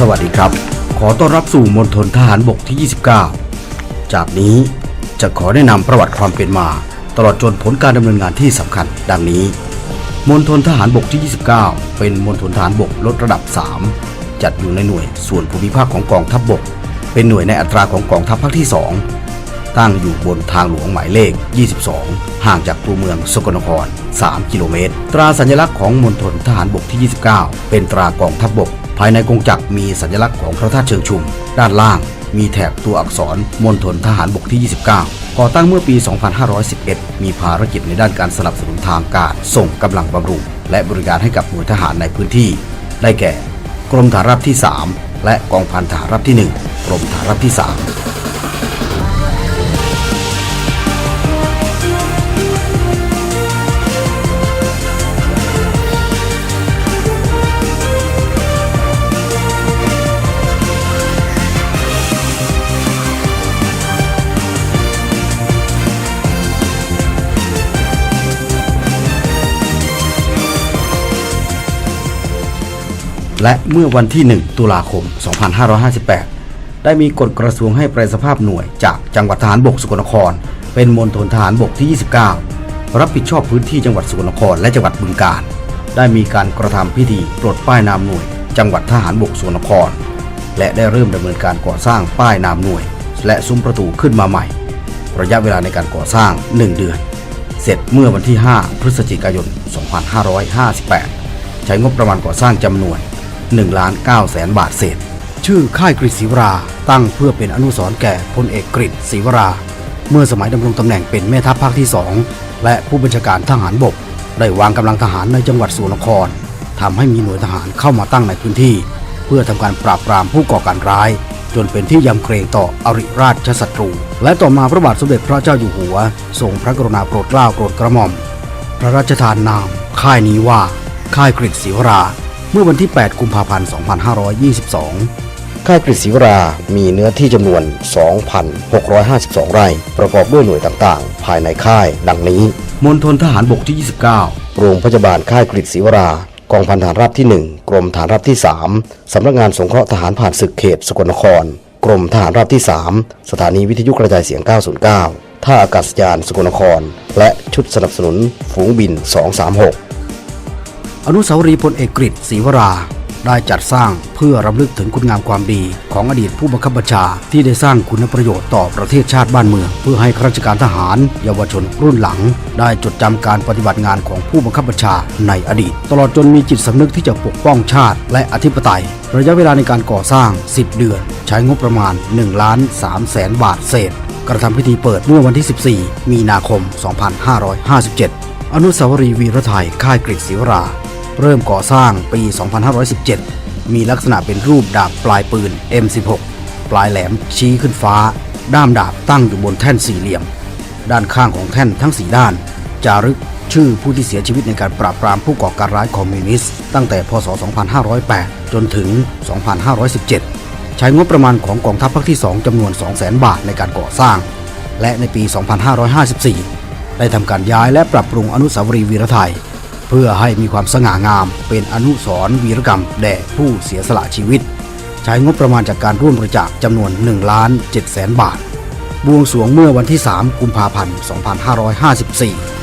สวัสดีครับ ขอต้อนรับสู่มณฑลทหารบกที่ 29 จากนี้จะขอแนะนำประวัติความเป็นมา ตลอดจนผลการดำเนินงานที่สำคัญ ดังนี้มณฑลทหารบกที่ 29 เป็นมณฑลทหารบกลดระดับ 3 จัดอยู่ในหน่วยส่วนภูมิภาคของกองทัพบบก เป็นหน่วยในอัตราของกองทัพภาคที่ 2 ตั้งอยู่บนทางหลวงหมายเลข 22 ห่างจากตัวเมืองสกลนคร 3 กิโลเมตร ตราสัญลักษณ์ของมณฑลทหารบกที่ 29 เป็นตรากองทัพบบก ภายในกงจักรมีสัญลักษณ์ของพระธาตุเชิงชุม ด้านล่างมีแถบตัวอักษรมณฑลทหารบกที่ 29 ก่อตั้งเมื่อปี 2511 มีภารกิจในด้านการสนับสนุนทางการ ส่งกำลังบำรุง และบริการให้กับหน่วยทหารในพื้นที่ ได้แก่ กรมฐานราบที่ 3 และกองพันฐานราบที่ 1 กรมฐานราบที่ 3 และเมื่อวันที่ 1 ตุลาคม 2558 ได้มีกฎกระทรวงให้แปลสภาพหน่วยจากจังหวัดทหารบกสกลนคร เป็นมณฑลทหารบกที่ 29 รับผิดชอบพื้นที่จังหวัดสกลนครและจังหวัดบึงกาฬได้มีการกระทำพิธีปลดป้ายนามหน่วย จังหวัดทหารบกสกลนคร และได้เริ่มดำเนินการก่อสร้างป้ายนามหน่วย และซุ้มประตูขึ้นมาใหม่ ระยะเวลาในการก่อสร้าง 1 เดือน เสร็จเมื่อวันที่ 5 พฤศจิกายน 2558 ใช้งบประมาณก่อสร้างจำนวน 1ล้าน9แสนบาทเศษ ชื่อค่ายกฤษศรีวราตั้งเพื่อเป็นอนุสรณ์แก่พลเอกกฤษศรีวรา เมื่อสมัยดำรงตำแหน่งเป็นแม่ทัพภาคที่ 2 และผู้บัญชาการทหารบก ได้วางกำลังทหารในจังหวัดสุวรรณครทำให้มีหน่วยทหารเข้ามาตั้งในพื้นที่ เพื่อทำการปราบปรามผู้ก่อการร้าย จนเป็นที่ยำเกรงต่ออริราชศัตรู และต่อมาพระบาทสมเด็จพระเจ้าอยู่หัวทรงพระกรุณาโปรดเกล้าโปรดกระหม่อม พระราชทานนาม ค่ายนี้ว่า ค่ายกฤษศรีวรา เมื่อวันที่ 8 กุมภาพันธ์ 2522 ค่ายกฤษศรีวรา มีเนื้อที่จำนวน 2,652 ไร่ ประกอบด้วยหน่วยต่างๆ ภายในค่ายดังนี้ มณฑลทหารบกที่ 29 โรงพยาบาลค่ายกฤษศรีวรากองพันฐานราบที่ 1 กรมฐานราบที่ 3 สำนักงานสงเคราะห์ทหารผ่านศึกเขตสกลนคร กรมทหารราบที่ 3 สถานีวิทยุกระจายเสียง 909 ท่าอากาศยานสกลนคร และชุดสนับสนุนฝูงบิน 236 อนุสาวรีย์พลเอกกฤษศรีวรา ได้จัดสร้างเพื่อรำลึกถึงคุณงามความดี ของอดีตผู้บังคับบัญชาที่ได้สร้างคุณประโยชน์ต่อประเทศชาติบ้านเมือง เพื่อให้ข้าราชการทหาร เยาวชนรุ่นหลัง ได้จดจำการปฏิบัติงานของผู้บังคับบัญชาในอดีต ตลอดจนมีจิตสำนึกที่จะปกป้องชาติและอธิปไตย ระยะเวลาในการก่อสร้าง 10 เดือน ใช้งบประมาณ1ล้าน3แสนบาทเศษกระทำพิธีเปิดเมื่อวันที่ 14 มีนาคม 2557 อนุสาวรีย์วีรไทย ค่ายกฤษศรีวรา เริ่มก่อสร้างปี 2517 มีลักษณะเป็นรูปดาบปลายปืน M16 ปลายแหลมชี้ขึ้นฟ้า ด้ามดาบตั้งอยู่บนแท่นสี่เหลี่ยม ด้านข้างของแท่นทั้งสี่ด้าน จารึกชื่อผู้ที่เสียชีวิตในการปราบปรามผู้ก่อการร้ายคอมมิวนิสต์ตั้งแต่พศ 2508 จนถึง 2517 ใช้งบประมาณของกองทัพภาคที่ 2จำนวน 200,000 บาทในการก่อสร้าง และในปี 2554 ได้ทำการย้ายและปรับปรุงอนุสาวรีย์วีรไทย เพื่อให้มีความสง่างาม เป็นอนุสรณ์วีรกรรม แด่ผู้เสียสละชีวิต ใช้งบประมาณจากการร่วมบริจาคจำนวน1ล้าน7แสนบาท บวงสรวงเมื่อวันที่ 3 กุมภาพันธ์ 2554